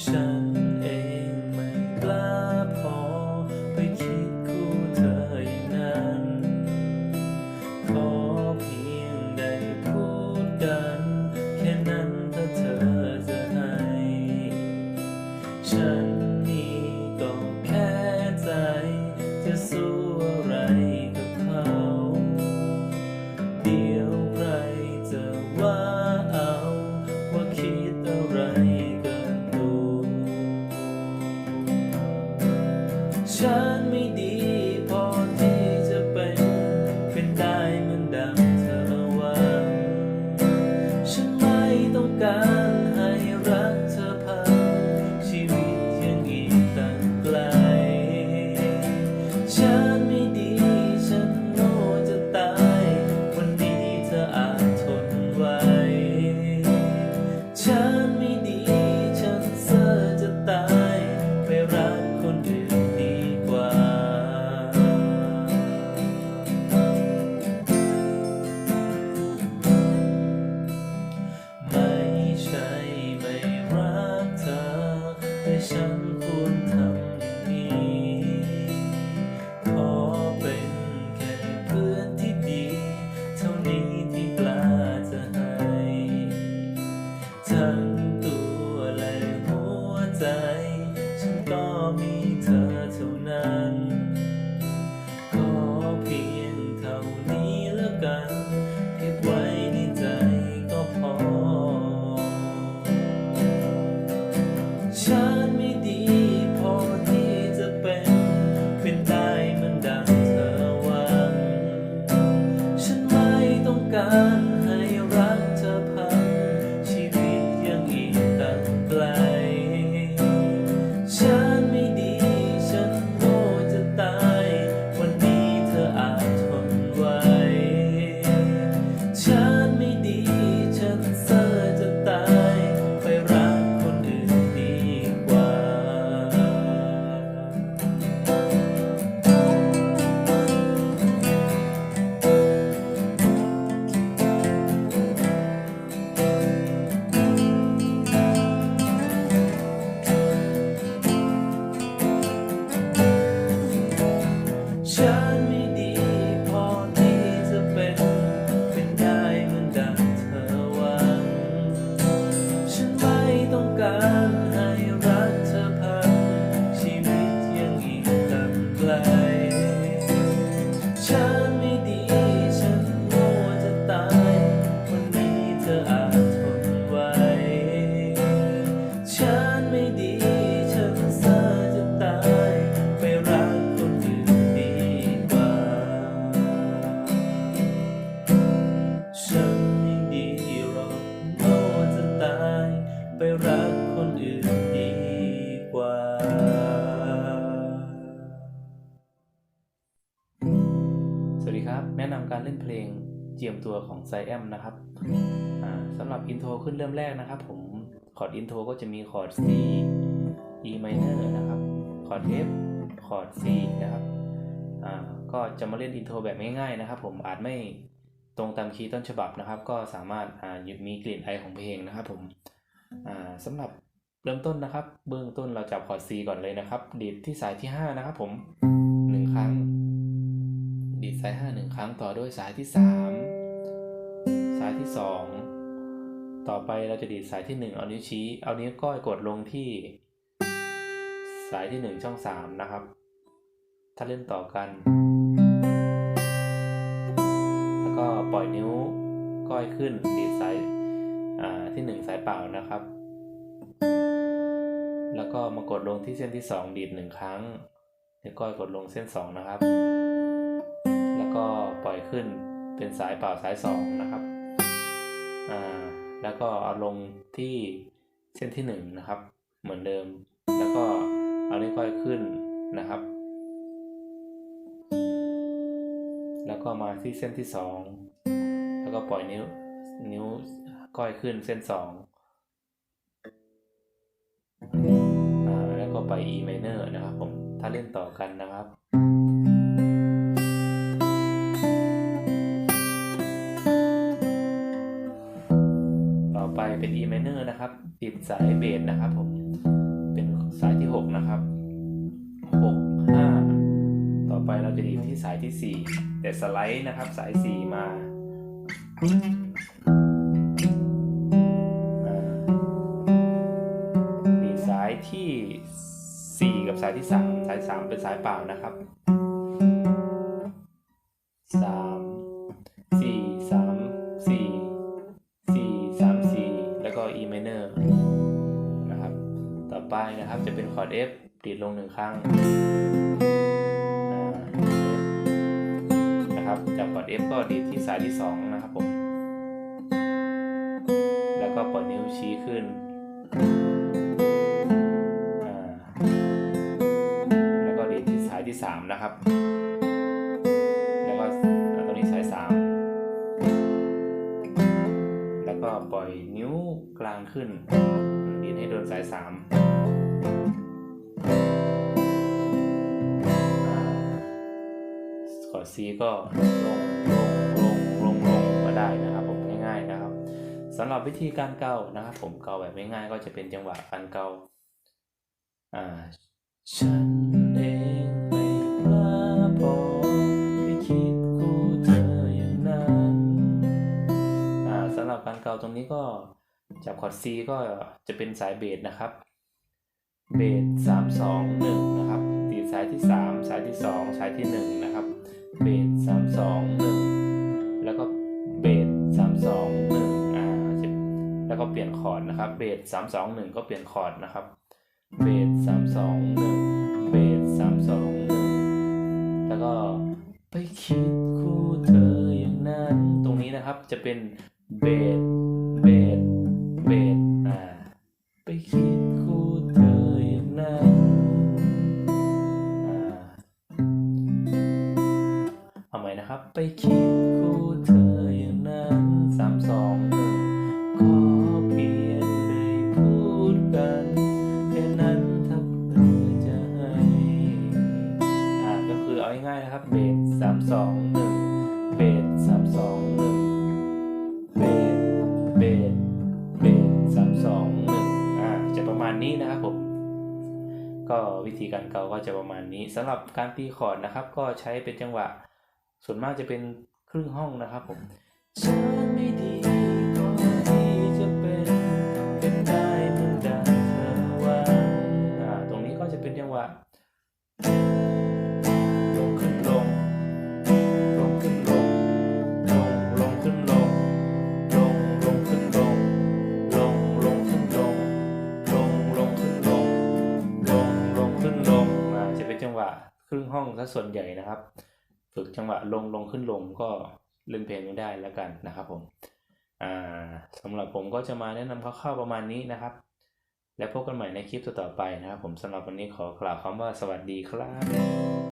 ฉันเองไม่กล้าพอไปคิดคู่เธออย่างนั้น ขอเพียงได้พูดกัน แค่นั้นถ้าเธอจะให้ ฉัน ฉั ต้ ไปรักคนอื่นดีกว่า สวัสดีครับ แนะนำการเล่นเพลงเจียมตัวของไซแอมนะครับสำหรับอินโทรขึ้นเริ่มแรกนะครับ ผมคอร์ดอินโทรก็จะมีคอร์ด C E minor นะครับ คอร์ด F คอร์ด C นะครับก็จะมาเล่นอินโทรแบบง่ายๆนะครับ ผมอาจไม่ตรงตามคีย์ต้นฉบับนะครับ ก็สามารถหยุดมีกลิ่นไอของเพลงนะครับ ผม สำหรับเริ่มต้นนะครับ เบื้องต้นเราจับคอร์ด C ก่อนเลยนะครับ ดีดที่สายที่ 5 นะครับผมหนึ่งครั้ง ดีดสายห้าหนึ่งครั้งต่อด้วยสายที่สามสายที่สองต่อไปเราจะดีดสายที่หนึ่งเอานิ้วชี้ เอานิ้วก้อยกดลงที่ สายที่หนึ่งช่องสามนะครับ ถ้าเล่นต่อกัน แล้วก็ปล่อยนิ้วก้อยขึ้นดีดสาย ที่หนึ่งสายเปล่านะครับ แล้วก็มากดลงที่เส้นที่สองดีดหนึ่งครั้งนิ้วก้อยกดลงเส้นสองนะครับ แล้วก็ปล่อยขึ้นเป็นสายเปล่าสายสองนะครับอ่าแล้วก็เอาลงที่เส้นที่หนึ่งนะครับ เหมือนเดิม แล้วก็เอานิ้วก้อยขึ้นนะครับ แล้วก็มาที่เส้นที่สองแล้วก็ปล่อยนิ้วนิ้ว ก้อยขึ้นเส้นสองอ่าแล้วก็ไป E minor นะครับผม ถ้าเล่นต่อกันนะครับต่อไปเป็น E minor นะครับ ติดสายเบสนะครับผมหกนะครับหกห้าต่อไปเราจะดีดที่สายที่สี่แต่สไลด์นะครับสายสี่มา สายที่สามสายสามเป็นสายเปล่านะครับสามสี่สามสี่สี่สามสี่แล้วก็ E minor นะครับ ต่อไปนะครับจะเป็นคอร์ด F ดีดลงหนึ่งครั้งนะครับจากคอร์ด F ก็ดีดที่สายที่สองนะครับผม แล้วก็ปล่อยนิ้วชี้ขึ้น ที่สายสามนะครับ แล้วก็ตรงนี้สายสามแล้วก็ปล่อยนิ้วกลางขึ้นดีดให้โดนสายสามอ่าคอร์ด C ก็ลงลงลงลงลงมาได้นะครับผมง่ายๆนะครับสำหรับวิธีการเกานะครับ ผมเกาแบบง่ายๆก็จะเป็นจังหวะการเกาอ่าฉัน เกาตรงนี้ก็จากคอร์ด C ก็จะเป็นสายเบสนะครับ เบสสามสองหนึ่งนะครับ ตีสายที่สามสายที่สองสายที่หนึ่งนะครับ เบสสามสองหนึ่งแล้วก็เบสสามสองหนึ่งอ่าแล้วก็เปลี่ยนคอร์ดนะครับ เบสสามสองหนึ่งก็เปลี่ยนคอร์ดนะครับ เบสสามสองหนึ่งเบสสามสองหนึ่งแล้วก็ไปคิดคู่เธออย่างนั้น ตรงนี้นะครับจะเป็น เบสเบสเบสอ่าไปคิดคู่เธออย่างนั้นอ่าเอาใหม่นะครับ ไปคิดคู่เธออย่างนั้นสามสองหนึ่งขอเพียงได้พูดกันแค่นั้นถ้าเธอจะให้อ่าก็คือเอาง่ายๆนะครับเบสสามสอง ก็วิธีการเกาก็จะประมาณนี้สำหรับการตีคอร์ดนะครับ ก็ใช้เป็นจังหวะ ส่วนมากจะเป็นครึ่งห้องนะครับผมฉันไม่ดีก็ที่จะเป็นเป็นได้เหมือนดังเธอหวังอ่าตรงนี้ก็จะเป็นจังหวะ งหวะครึ่งห้องซะส่วนใหญ่นะครับ ฝึกจังหวะลงลงขึ้นลงก็เล่นเพลงไม่ได้แล้วกันนะครับผมอ่าสำหรับผมก็จะมาแนะนำคร่าวๆประมาณนี้นะครับ แล้วพบกันใหม่ในคลิปต่อๆไปนะครับ ผมสำหรับวันนี้ขอกล่าวคำว่าสวัสดีครับ